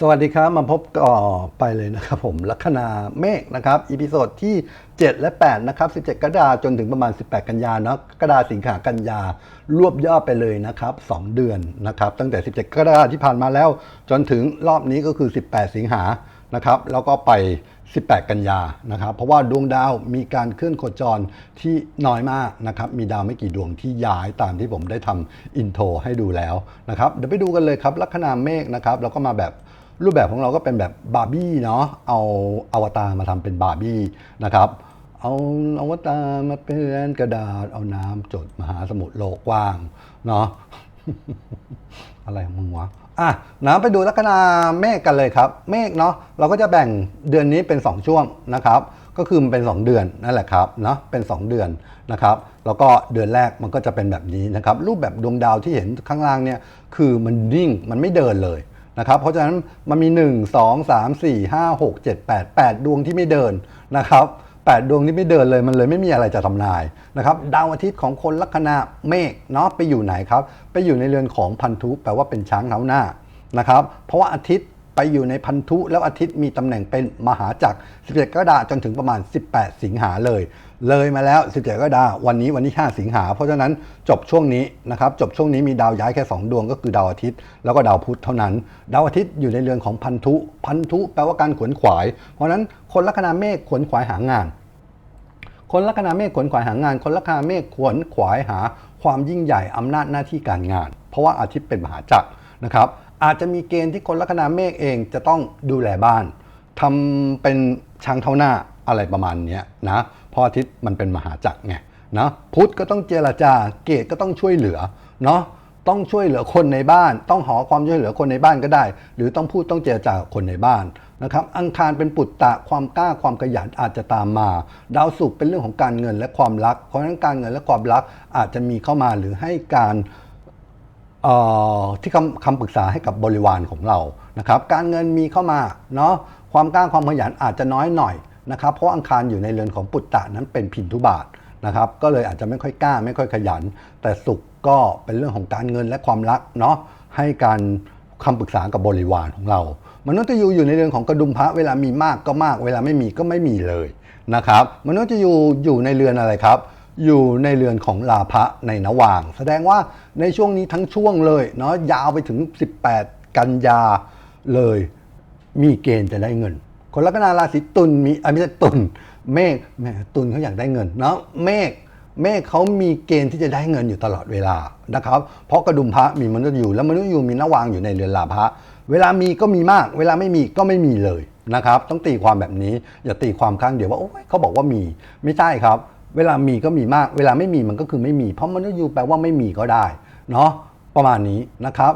สวัสดีครับ มาพบต่อไปเลยนะครับผมลัคนาเมฆนะครับอีพิโซดที่ 7 และ 8 นะครับ 17 กรกฎาคมจนถึงประมาณ 18 กันยาเนาะกรกฎาสิงหากันยารวบยอดไปเลยนะครับ 2 เดือนนะครับ ตั้งแต่ 17 กรกฎาคมที่ผ่านมาแล้ว จนถึงรอบนี้ก็คือ 18 สิงหานะครับ แล้วก็ไป 18 กันยานะครับ เพราะว่าดวงดาวมีการเคลื่อนโคจรที่น้อยมากนะครับ มีดาวไม่กี่ดวงที่ย้ายตามที่ผมได้ทำอินโทรให้ดูแล้วนะครับ เดี๋ยวไปดูกันเลยครับลัคนาเมฆนะครับ แล้วก็มาแบบ รูปแบบของเราก็เป็นแบบบาร์บี้เนาะเอาอวตารมาทำเป็นบาร์บี้นะครับ เอาอวตารมาเป็นกระดาษ เอาน้ำจดมหาสมุทรโลกกว้างเนาะอะไรของมึงวะอะนะไปดูลัคนาเมฆกันเลยครับ เมฆเนาะเราก็จะแบ่งเดือนนี้เป็น 2 ช่วงนะครับ ก็คือมันเป็น 2 เดือนนั่นแหละครับเนาะเป็น 2 เดือนนะครับแล้วก็เดือนแรกมันก็จะเป็นแบบนี้นะครับ รูปแบบดวงดาวที่เห็นข้างล่างเนี่ยคือมันนิ่งมันไม่เดินเลย นะครับเพราะฉะนั้นมันมี 1 2 3 4 5 6 7 8 8 ดวงที่ไม่เดินนะครับ8ดวงที่ไม่เดินเลยมันเลยไม่มีอะไรจะทำนายนะครับดาวอาทิตย์ของคนลัคนาเมฆเนาะไปอยู่ไหนครับ ไปอยู่ในเรือนของพันธุแปลว่าเป็นช้างเท้าหน้านะครับเพราะว่าอาทิตย์ไปอยู่ในพันธุแล้วอาทิตย์มีตำแหน่งเป็นมหาจักร17กรกฎาคมจนถึงประมาณ 18 สิงหาเลย เลยมาแล้ว 17กรกฎาวันนี้วันที่ 5 สิงหา เพราะฉะนั้นจบช่วงนี้นะครับ จบช่วงนี้มีดาวย้ายแค่ 2 ดวงก็คือดาวอาทิตย์ แล้วก็ดาวพุธเท่านั้น ดาวอาทิตย์อยู่ในเรือนของพันธุ พันธุแปลว่าการขวนขวาย เพราะฉะนั้นคนลัคนาเมฆขวนขวายหางาน คนลัคนาเมฆขวนขวายหางาน คนลัคนาเมฆขวนขวายหา ความยิ่งใหญ่อำนาจหน้าที่การงาน เพราะว่าอาทิตย์เป็นมหาจักรนะครับ อาจจะมีเกณฑ์ที่คนลัคนาเมฆเองจะต้องดูแลบ้านทำเป็นช้างเท่าหน้าอะไรประมาณนี้นะ เพราะอาทิตย์มันเป็นมหาจักรไงนะพุธก็ต้องเจรจาเกตก็ต้องช่วยเหลือเนาะต้องช่วยเหลือคนในบ้าน ต้องหอความช่วยเหลือคนในบ้านก็ได้ หรือต้องพูดต้องเจรจากับคนในบ้านนะครับอังคารเป็นปุตตะความกล้าความขยันอาจจะตามมา ดาวศุกร์เป็นเรื่องของการเงินและความรัก เพราะฉะนั้นการเงินและความรักอาจจะมีเข้ามาหรือให้การที่คำคำปรึกษาให้กับบริวารของเรานะครับการเงินมีเข้ามาเนาะความกล้าความขยันอาจจะน้อยหน่อย นะครับเพราะอังคารอยู่ในเรือนของปุตตะนั้นเป็นพินทุบาทนะครับก็เลยอาจจะไม่ค่อยกล้าไม่ค่อยขยัน แต่สุขก็เป็นเรื่องของการเงินและความรักเนาะให้การคำปรึกษากับบริวารของเรามนุษย์จะอยู่อยู่ในเรือนของกระดุมพระเวลามีมากก็มาก เวลาไม่มีก็ไม่มีเลยนะครับมนุษย์จะอยู่อยู่ในเรือนอะไรครับ อยู่ในเรือนของลาภะในนวาง แสดงว่าในช่วงนี้ทั้งช่วงเลยเนาะยาวไปถึง 18 กันยาเลยมีเกณฑ์จะได้เงิน คนลัคนาราศีตุลมีอะไม่ใช่ตุลเมฆแหมตุลเขาอยากได้เงินเนาะเมฆเมฆเขามีเกณฑ์ที่จะได้เงินอยู่ตลอดเวลานะครับ เพราะกระดุมพระมีมนุษย์อยู่ แล้วมนุษย์อยู่มีนวางอยู่ในเรือนลาภะเวลามีก็มีมาก เวลาไม่มีก็ไม่มีเลยนะครับ ต้องตีความแบบนี้อย่าตีความข้างเดียวว่าโอ้ยเขาบอกว่ามีไม่ใช่ครับ เวลามีก็มีมาก เวลาไม่มีมันก็คือไม่มี เพราะมนุษย์อยู่แปลว่าไม่มีก็ได้เนาะประมาณนี้นะครับ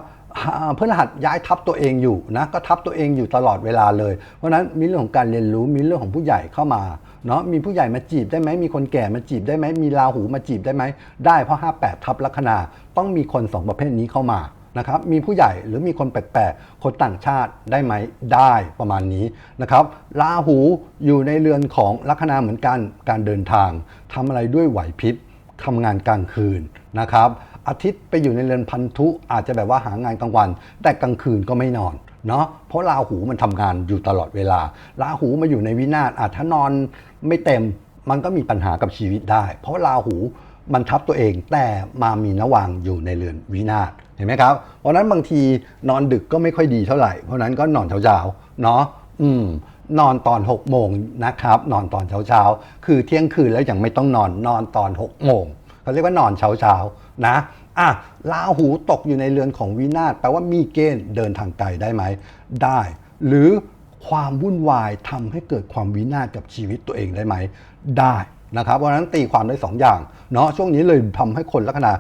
พฤหัสย้ายทับตัวเองอยู่นะก็ทับตัวเองอยู่ตลอดเวลาเลย เพราะนั้นมีเรื่องของการเรียนรู้มีเรื่องของผู้ใหญ่เข้ามาเนาะมีผู้ใหญ่มาจีบได้ไหมมีคนแก่มาจีบได้ไหมมีราหูมาจีบได้ไหมได้เพราะ 58 ทับลัคนาต้องมีคนสองประเภทนี้เข้ามานะครับมีผู้ใหญ่หรือมีคนแปลกๆคนต่างชาติได้ไหมได้ประมาณนี้นะครับราหูอยู่ในเรือนของลัคนาเหมือนกันการเดินทางทำอะไรด้วยไหวพริบทำงานกลางคืนนะครับ อาทิตย์ไปอยู่ในเรือนพันธุ อาจจะแบบว่าหางานกลางวัน แต่กลางคืนก็ไม่นอนเนาะเพราะราหูมันทำงานอยู่ตลอดเวลา ราหูมาอยู่ในวินาศอาจถ้านอนไม่เต็มมันก็มีปัญหากับชีวิตได้ เพราะราหูมันทับตัวเองแต่มามีนวางอยู่ในเรือนวินาศเห็นไหมครับ เพราะนั้นบางทีนอนดึกก็ไม่ค่อยดีเท่าไหร่ เพราะฉะนั้นก็นอนเช้าๆเนาะอืมนอนตอน6โมงนะครับ นอนตอนเช้าๆคือเที่ยงคืนแล้วยังไม่ต้องนอนนอนตอน6โมงเขาเรียกว่านอนเช้าๆนะ อะราหูตกอยู่ในเรือนของวินาศแปลว่ามีเกณฑ์เดินทางไกลได้ไหม ได้ หรือความวุ่นวายทำให้เกิดความวินาศกับชีวิตตัวเองได้ไหม ได้นะครับเพราะฉะนั้นตีความได้สองอย่างเนาะช่วงนี้เลยทำให้คนลัคนา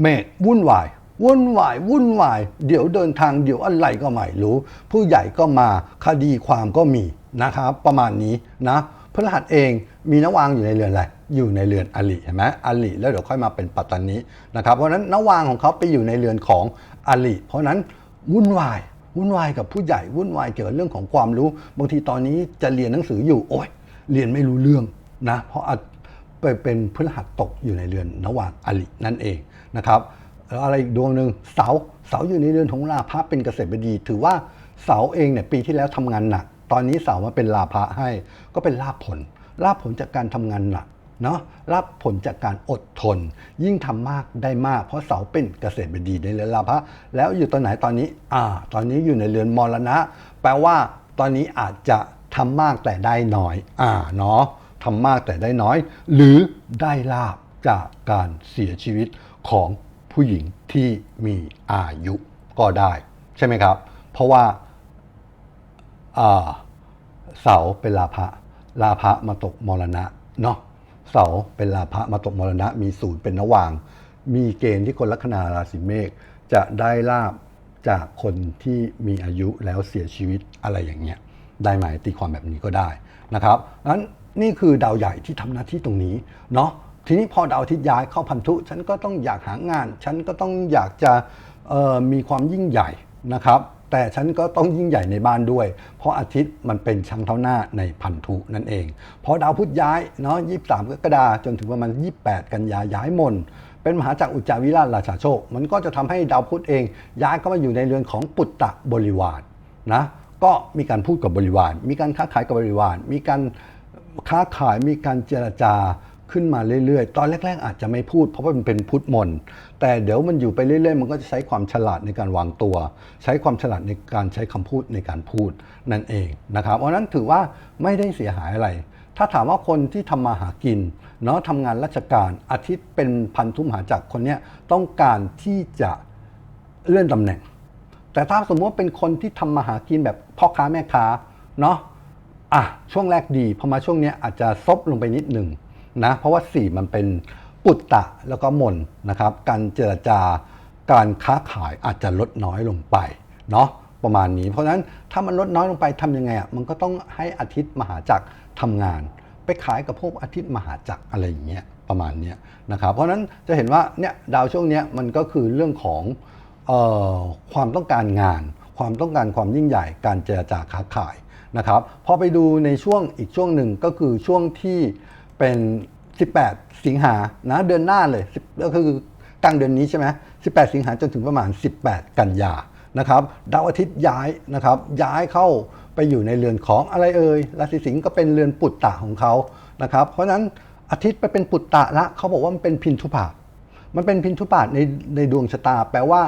เมฆวุ่นวายวุ่นวายวุ่นวาย เดี๋ยวเดินทางเดี๋ยวอะไรก็ไม่รู้ ผู้ใหญ่ก็มาคดีความก็มีนะครับ ประมาณนี้นะพฤหัสเองมีนวางอยู่ในเรือนอะไร อยู่ในเรือนอลิเห็นไหมอลิแล้วเดี๋ยวค่อยมาเป็นปัตตานีนะครับเพราะนั้นนวางของเขาไปอยู่ในเรือนของอลิเพราะนั้นวุ่นวายวุ่นวายกับผู้ใหญ่วุ่นวายเกี่ยวกับเรื่องของความรู้ บางทีตอนนี้จะเรียนหนังสืออยู่โอ้ยเรียนไม่รู้เรื่องนะเพราะอาจไปเป็นพฤหัสตกอยู่ในเรือนระหว่างอลินั่นเองนะครับแล้วอะไรอีกดวงหนึ่งเสาเสาอยู่ในเรือนของลาภะเป็นเกษตรบดี ถือว่าเสาเองเนี่ยปีที่แล้วทำงานหนัก ตอนนี้เสามาเป็นลาภะให้ก็เป็นลาภผลลาภผลจากการทำงานหนัก เนาะลาภผลจากการอดทน ยิ่งทำมากได้มาก เพราะเสาเป็นเกษตรบดีในเรือนลาภะแล้วอยู่ตอนไหนตอนนี้อ่าตอนนี้อยู่ในเรือนมรณะ แปลว่าตอนนี้อาจจะทำมากแต่ได้น้อยอ่าเนาะทำมากแต่ได้น้อย หรือได้ลาบจากการเสียชีวิตของผู้หญิงที่มีอายุก็ได้ ใช่ไหมครับ เพราะว่าอ่าเสาเป็นลาภะลาภะมาตกมรณะเนาะ เสาเป็นลาภะมาตกมรณะ มีศูนย์เป็นระหว่าง มีเกณฑ์ที่คนลัคนาราศีเมษจะได้ลาบจากคนที่มีอายุแล้วเสียชีวิตอะไรอย่างเงี้ยได้ไหมตีความแบบนี้ก็ได้นะครับนั้นนี่คือดาวใหญ่ที่ทำหน้าที่ตรงนี้เนาะทีนี้พอดาวอาทิตย์ย้ายเข้าพันธุ ฉันก็ต้องอยากหางาน ฉันก็ต้องอยากจะมีความยิ่งใหญ่นะครับ แต่ฉันก็ต้องยิ่งใหญ่ในบ้านด้วย เพราะอาทิตย์มันเป็นชังเท้าหน้าในพันธุนั่นเอง พอดาวพุธย้ายเนาะ23กรกฎาจนถึงประมาณ28กันยาย้ายมน เป็นมหาจักรอุจจาวิราชราชาโชค มันก็จะทำให้ดาวพุธเอง ย้ายเข้ามาอยู่ในเรือนของปุตตะบริวารนะก็มีการพูดกับบริวาร มีการค้าขายกับบริวาร มีการค้าขายมีการเจรจา ขึ้นมาเรื่อยๆ ตอนแรก ๆ อาจจะไม่พูด เพราะว่ามันเป็นพุทธมนต์แต่เดี๋ยวมันอยู่ไปเรื่อยๆ มันก็จะใช้ความฉลาดในการวางตัว ใช้ความฉลาดในการใช้คำพูดในการพูดนั่นเองนะครับ เพราะนั้นถือว่าไม่ได้เสียหายอะไร ถ้าถามว่าคนที่ทำมาหากินเนาะทำงานราชการอาทิตย์เป็นพันธุมหาจักรคนเนี้ยต้องการที่จะเลื่อนตำแหน่ง แต่ถ้าสมมติว่าเป็นคนที่ทำมาหากินแบบพ่อค้าแม่ค้าเนาะอะช่วงแรกดีพอมาช่วงเนี้ยอาจจะซบลงไปนิดหนึ่ง นะเพราะว่าสี่มันเป็นปุตตะแล้วก็มนนะครับ การเจรจาการค้าขายอาจจะลดน้อยลงไปเนาะประมาณนี้ เพราะฉะนั้นถ้ามันลดน้อยลงไปทำยังไงอะมันก็ต้องให้อาทิตย์มหาจักรทำงาน ไปขายกับพวกอาทิตย์มหาจักรอะไรอย่างเงี้ยประมาณนี้นะครับเพราะฉะนั้นจะเห็นว่าเนี่ยดาวช่วงเนี้ยมันก็คือเรื่องของออความต้องการงาน ความต้องการความยิ่งใหญ่ การเจรจาค้าขายนะครับพอไปดูในช่วงอีกช่วงหนึ่งก็คือช่วงที่ เป็น 18 สิงหานะเดือนหน้าเลยก็คือกลางเดือนนี้ใช่ไหม18 สิงหาจนถึงประมาณ 18 กันยานะครับดาวอาทิตย์ย้ายนะครับย้ายเข้าไปอยู่ในเรือนของอะไรเอ่ยราศีสิงห์ก็เป็นเรือนปุตตะของเขานะครับเพราะฉะนั้นอาทิตย์ไปเป็นปุตตะละเขาบอกว่ามันเป็นพินทุบาทมันเป็นพินทุบาทในในดวงชะตา แปลว่า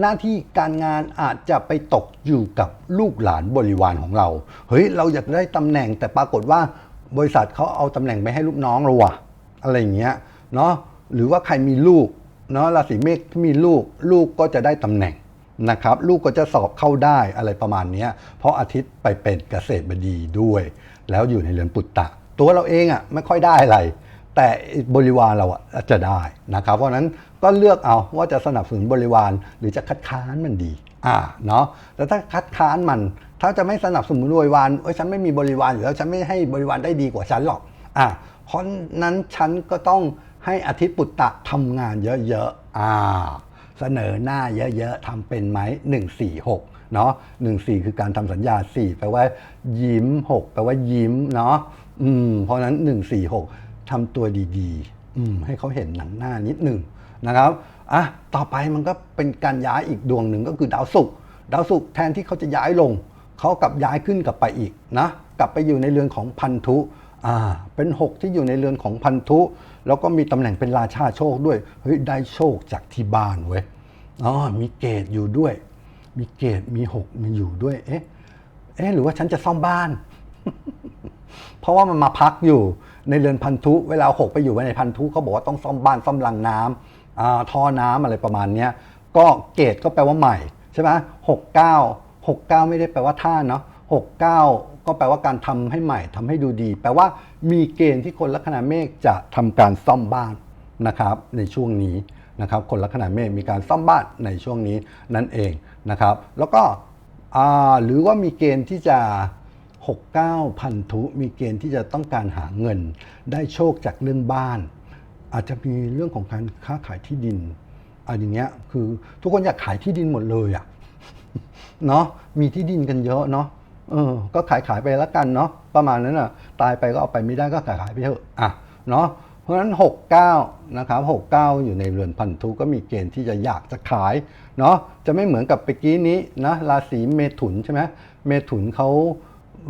หน้าที่การงานอาจจะไปตกอยู่กับลูกหลานบริวารของเรา เฮ้ยเราอยากได้ตำแหน่งแต่ปรากฏว่า บริษัทเขาเอาตำแหน่งไปให้ลูกน้องเราวะอะไรอย่างเงี้ยเนาะหรือว่าใครมีลูกเนาะราศีเมษที่มีลูกลูกก็จะได้ตำแหน่งนะครับลูกก็จะสอบเข้าได้อะไรประมาณเนี้ยเพราะอาทิตย์ไปเป็นเกษตรบดีด้วย แล้วอยู่ในเรือนปุตตะ ตัวเราเองอะไม่ค่อยได้อะไร แต่บริวารเราอะจะได้นะครับเพราะนั้นก็เลือกเอาว่าจะสนับสนุนบริวารหรือจะคัดค้านมันดี อ่าเนาะแต่ถ้าคัดค้านมัน ถ้าจะไม่สนับสนุนบริวารเอ้ยฉันไม่มีบริวารอยู่แล้วฉันไม่ให้บริวารได้ดีกว่าฉันหรอกอ่าเพราะนั้นฉันก็ต้องให้อาทิตย์ปุตตะทำงานเยอะๆอ่าเสนอหน้าเยอะๆทำเป็นไหม1 4 6เนาะ1 4 คือการทำสัญญา 4 แปลว่า ยิ้ม 6 แปลว่ายิ้มเนาะอืมเพราะฉะนั้น 1 4 6ทำตัวดีๆอืมให้เขาเห็นหนังหน้านิดหนึ่ง นะครับอะต่อไปมันก็เป็นการย้ายอีกดวงหนึ่งก็คือดาวศุกร์ดาวศุกร์แทนที่เขาจะย้ายลง เขากลับย้ายขึ้นกลับไปอีกนะกลับไปอยู่ในเรือนของพันธุอ่าเป็น 6 ที่อยู่ในเรือนของพันธุ แล้วก็มีตำแหน่งเป็นราชาโชคด้วยเฮ้ยได้โชคจากที่บ้านเว้ยอ๋อมีเกตอยู่ด้วย มีเกตมีหกมีอยู่ด้วยเอ๊ะเอ๊ะหรือว่าฉันจะซ่อมบ้าน เพราะว่ามันมาพักอยู่ในเรือนพันธุ เวลาหกไปอยู่ในพันธุเขาบอกว่าต้องซ่อมบ้านซ่อมรังน้ำอ่า ท่อน้ำอะไรประมาณเนี้ยก็เกตก็แปลว่าใหม่ใช่ไหมหกเก้าหกเก้าไม่ได้แปลว่าท่าเนาะหกเก้าก็แปลว่าการทำให้ใหม่ทำให้ดูดี แปลว่ามีเกณฑ์ที่คนลัคนาเมฆจะทำการซ่อมบ้านนะครับในช่วงนี้นะครับคนลัคนาเมฆมีการซ่อมบ้านในช่วงนี้นั่นเองนะครับ แล้วก็หรือว่ามีเกณฑ์ที่จะ 69 พันธุ มีเกณฑ์ที่จะต้องการหาเงิน ได้โชคจากเรื่องบ้าน อาจจะมีเรื่องของการค้าขายที่ดินอะไรอย่างเงี้ยคือทุกคนอยากขายที่ดินหมดเลยอะเนาะมีที่ดินกันเยอะเนาะเออ ก็ขายขายไปแล้วกันเนาะประมาณนั้นอะ ตายไปก็เอาไปไม่ได้ก็ขายขายไปเถอะอะเนาะเพราะฉะนั้น 69 นะครับ 69 อยู่ในเรือนพันธุก็มีเกณฑ์ที่จะอยากจะขายเนาะจะไม่เหมือนกับเมื่อกี้นี้นะราศีเมถุนใช่ไหมเมถุนเขา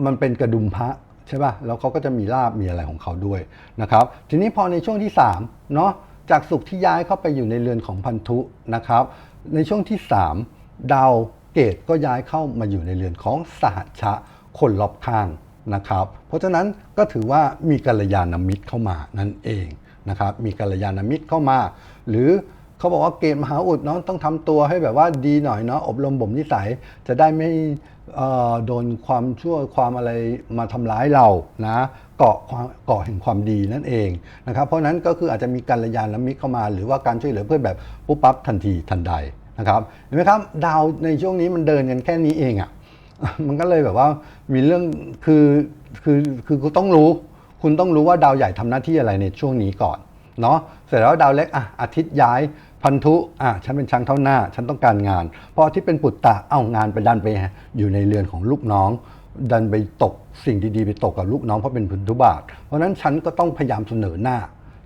มันเป็นกระดุมพระ ใช่ป่ะแล้วเขาก็จะมีลาบมีอะไรของเขาด้วยนะครับทีนี้พอในช่วงที่3เนาะจากสุขที่ย้ายเข้าไปอยู่ในเรือนของพันธุนะครับในช่วงที่ 3 ดาวเกตก็ย้ายเข้ามาอยู่ในเรือนของสหัชชะคนรอบข้างนะครับ เพราะฉะนั้นก็ถือว่ามีกัลยาณมิตรเข้ามานั่นเองนะครับมีกัลยาณมิตรเข้ามา หรือเขาบอกว่าเกณฑ์มหาอุดเนาะต้องทำตัวให้แบบว่าดีหน่อยเนาะอบรมบ่มนิสัยจะได้ไม่ โดนความชั่วความอะไรมาทำร้ายเรานะเกาะความเกาะแห่งความดีนั่นเองนะครับเพราะนั้นก็คืออาจจะมีกัลยาณมิตรเข้ามา หรือว่าการช่วยเหลือเพื่อนแบบปุ๊บปั๊บทันทีทันใดนะครับเห็นไหมครับดาวในช่วงนี้มันเดินกันแค่นี้เองอะ่ะมันก็เลยแบบว่ามีเรื่องคือคือคือคุณต้องรู้ คุณต้องรู้ว่าดาวใหญ่ทำหน้าที่อะไรในช่วงนี้ก่อน เนาะเสร็จแล้วดาวเล็กอะอาทิตย์ย้ายพันธุอะฉันเป็นช้างเท่าหน้า ฉันต้องการงาน พอทิตย์เป็นปุตตะเอางานไปดันไปอยู่ในเรือนของลูกน้อง ดันไปตกสิ่งดีๆ ไปตกกับลูกน้องเพราะเป็นพันธุบาทเพราะนั้นฉันก็ต้องพยายามเสนอหน้า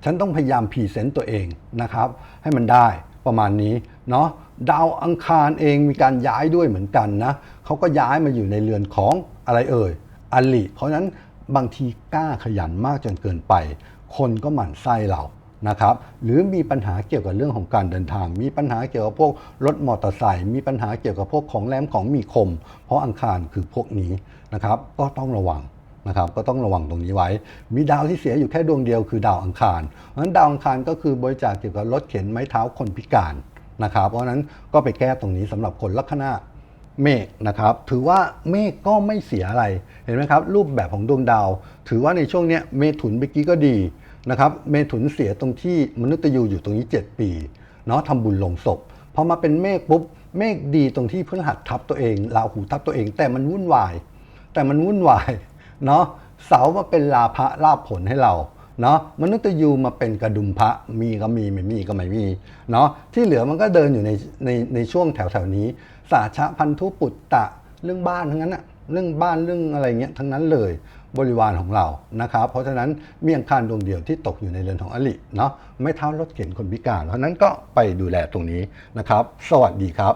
ฉันต้องพยายามพรีเซนต์ตัวเองนะครับ ให้มันได้ประมาณนี้เนาะดาวอังคารเองมีการย้ายด้วยเหมือนกันนะเขาก็ย้ายมาอยู่ในเรือนของอะไรเอ่ยอลิเพราะนั้นบางทีกล้าขยันมากจนเกินไป คนก็หมั่นไส้เรา นะครับหรือมีปัญหาเกี่ยวกับเรื่องของการเดินทาง มีปัญหาเกี่ยวกับพวกรถมอเตอร์ไซค์มีปัญหาเกี่ยวกับพวกของแหลมของมีคม เพราะอังคารคือพวกนี้นะครับก็ต้องระวังนะครับก็ต้องระวังตรงนี้ไว้ มีดาวที่เสียอยู่แค่ดวงเดียวคือดาวอังคารเพราะฉะนั้นดาวอังคารก็คือบริจาคเกี่ยวกับรถเข็นไม้เท้าคนพิการนะครับ เพราะนั้นก็ไปแก้ตรงนี้สำหรับคนลัคนาเมษนะครับถือว่าเมฆก็ไม่เสียอะไรเห็นไหมครับรูปแบบของดวงดาว ถือว่าในช่วงเนี้ยเมถุนเมื่อกี้ก็ดี นะครับเมถุนเสียตรงที่มนุษย์ยูอยู่ตรงนี้ 7 ปีเนาะทำบุญลงศพพอมาเป็นเมฆปุ๊บเมฆดีตรงที่พฤหัสทับตัวเองราหูทับตัวเอง แต่มันวุ่นวาย แต่มันวุ่นวายเนาะเสามาเป็นลาภะลาผลให้เราเนาะมนุษย์ยูมาเป็นกระดุมพระมีก็มีไม่มีก็ไม่มีเนาะที่เหลือมันก็เดินอยู่ในในในช่วงแถวแถวนี้ สาชะพันธุปุตตะเรื่องบ้านทั้งนั้นอะเรื่องบ้านเรื่องอะไรเงี้ยทั้งนั้นเลย บริวารของเรานะครับ เพราะฉะนั้นเมี่ยงคานดวงเดียวที่ตกอยู่ในเรือนของอลิเนาะไม่เท้ารถเข็นคนพิการ เพราะฉะนั้นก็ไปดูแลตรงนี้นะครับ สวัสดีครับ